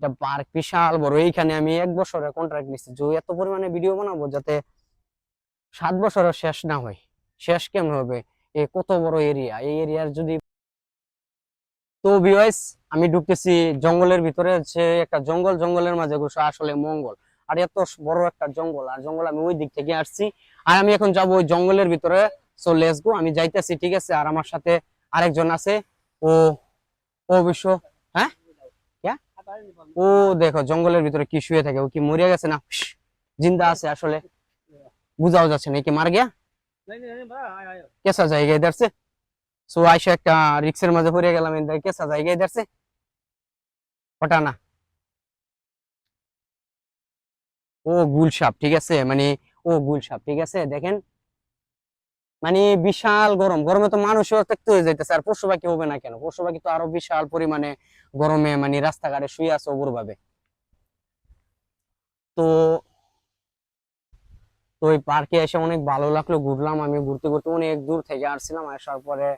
এটা পার্ক বিশাল বড়, এইখানে আমি এক বছরের কন্ট্রাক্ট নিচ্ছি যে এত পরিমাণে ভিডিও বানাবো যাতে সাত বছরের শেষ না হয়। শেষ কেমন হবে? এ কত বড় এরিয়া এই এরিয়ার যদি তো ভিউয়ার্স আমি ঢুকতেছি জঙ্গলের ভিতরে যে একটা জঙ্গল, জঙ্গলের মাঝে ঘুষা আসলে মঙ্গল। আর এত বড় একটা জঙ্গল, আর জঙ্গল আমি ওই দিক থেকে আসছি। আর আমি এখন যাব ওই জঙ্গলের ভিতরে। সো লেটস গো আমি যাইতেছি, ঠিক আছে? আর আমার সাথে আরেকজন আছে ও অবশ্য ও দেখো জঙ্গলের ভিতরে কি শুয়ে থাকে ও কি মরিয়া গেছে না? জিন্দা আছে আসলে। বুঝাও যাচ্ছে না কি মার গিয়া? কেসা জায়গায় ইধার সো আইসা একটা রিক্সের মাঝে পড়ে গেলাম ইধার কেসা জায়গায় ইধার সে ওটা না। ও গুলসাপ ঠিক আছে? মানে ও গুলসাপ ঠিক আছে? দেখেন মানে বিশাল গরম গরমে তো মানুষও অত্যক্ত হয়ে যাইতেছে আর পশু পাখি হবে না কেন পশু পাখি তো আরো বিশাল পরিমাণে গরমে মানে রাস্তাঘাটে শুয়ে আছে অবুর ভাবে তো তো ওই পার্কে এসে অনেক ভালো লাগলো ঘুরলাম আমি ঘুরতে ঘুরতে অনেক দূর থেকে আসছিলাম আসার পরে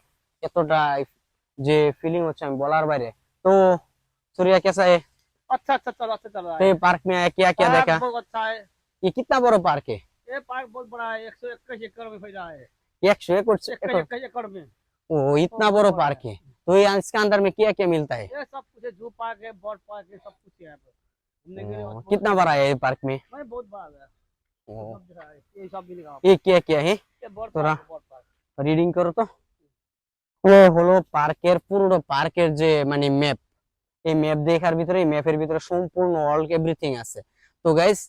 এতটা যে ফিলিং হচ্ছে আমি বলার বাইরে তো सूर्या कैसा है अच्छा अच्छा चलो अच्छा चल रहा तो है ये पार्क में आया क्या क्या पार्क देखा बहुत अच्छा है ये कितना बड़ा पार्क है ये पार्क बहुत बड़ा है एक सौ इक्कीस एकड़ में फैला है एक सौ एकड़ से- इक्कीस एकड़ इक्कीस एकड़ में ओ इतना बहुत बड़ा बड़ा पार्क है तो ये इसके अंदर में क्या क्या मिलता है ये सब कुछ है जू पार्क है बर्ड पार्क है सब कुछ है यहाँ पे घूमने के लिए ओ, बहुत- कितना बड़ा है ये पार्क में नहीं बहुत बड़ा है ओ, सब दिखा है। ये सब भी लिखा ये क्या क्या है ये बर्ड তোরা- पार्क है, बर्ड पार्क রিডিং করো তো ও হলো পার্কের পুরো পার্কের যে মানে ম্যাপ এই ম্যাপ দেখার ভিতরে এই ম্যাপের ভিতরে সম্পূর্ণ অল এভরিথিং আছে তো গাইস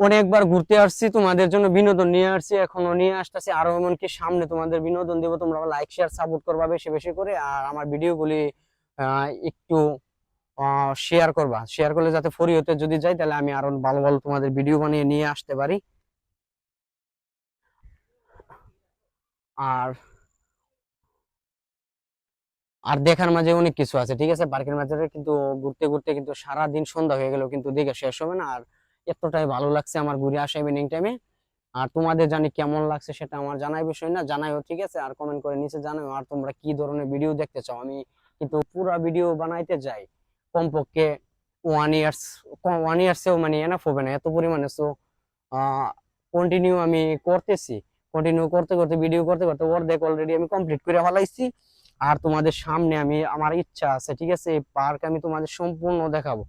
অনেকবার ঘুরতে আসছি, তোমাদের জন্য বিনোদন নিয়ে আসছি এখনও নিয়ে আসতেছি। আরও এমনকি সামনে তোমাদের বিনোদন দেবো, তোমরা লাইক শেয়ার সাপোর্ট করবা বেশি বেশি করে। আর আমার ভিডিওগুলি একটু শেয়ার করবা। শেয়ার করলে যাতে ফরি হতে যদি যাই, তাহলে আমি আরও ভালো ভালো তোমাদের ভিডিও বানিয়ে নিয়ে আসতে পারি। আর আর দেখার মাঝে অনেক কিছু আছে, ঠিক আছে? পার্কের মাঝে কিন্তু ঘুরতে ঘুরতে কিন্তু সারা দিন সন্ধ্যা হয়ে গেল কিন্তু দেখে শেষ হবে না। আর এতটাই ভালো লাগছে আমার ঘুরে আসা ইভিনিং টাইমে আর তোমাদের জানি কেমন লাগছে সেটা আমার জানাই বিষয় না, জানাইও, ঠিক আছে? আর কমেন্ট করে নিচে জানাও আর তোমরা কি ধরনের ভিডিও দেখতে চাও? আমি কিন্তু পুরো ভিডিও বানাইতে যাই কমপক্ষে ওয়ান ইয়ার্স ওয়ান ইয়ার্সেও মানে এনাফ হবে না, এত পরিমাণে। সো কন্টিনিউ আমি করতেছি। কন্টিনিউ করতে করতে ভিডিও করতে করতে অর্ধেক অলরেডি আমি কমপ্লিট করে ফেলাইছি। আর তোমাদের সামনে আমি, আমার ইচ্ছা আছে, ঠিক আছে? এই পার্ক আমি তোমাদের সম্পূর্ণ দেখাবো।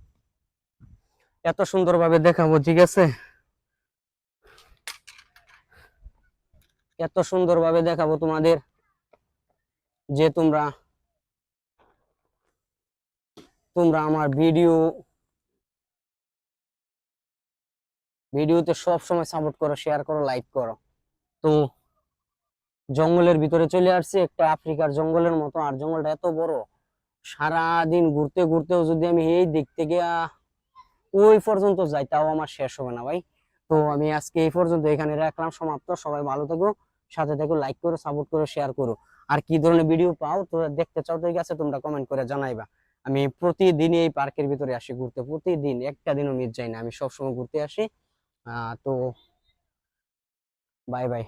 এত সুন্দরভাবে দেখাবো ঠিক আছে? এত সুন্দরভাবে দেখাবো তোমাদের যে তোমরা তোমরা আমার ভিডিও ভিডিওতে সব সময় সাপোর্ট করো শেয়ার করো লাইক করো। তো জঙ্গলের ভিতরে চলে আসছি একটা আফ্রিকার জঙ্গলের মতো আর জঙ্গলটা এত বড় সারা দিন ঘুরতে ঘুরতেও যদি আমি এই থেকে আহ, ওই পর্যন্ত যাই তাও আমার শেষ হবে না ভাই। তো আমি আজকে এই পর্যন্ত এখানে রাখলাম, সমাপ্ত। সবাই ভালো থেকো, সাথে থেকো লাইক করো সাপোর্ট করো শেয়ার করো। আর কি ধরনের ভিডিও পাও তোমরা দেখতে চাও, তো আছে তোমরা কমেন্ট করে জানাইবা। আমি প্রতিদিন এই পার্কের ভিতরে আসি ঘুরতে, প্রতিদিন, একটা দিনও মিস যাই না, আমি সবসময় ঘুরতে আসি। তো বাই বাই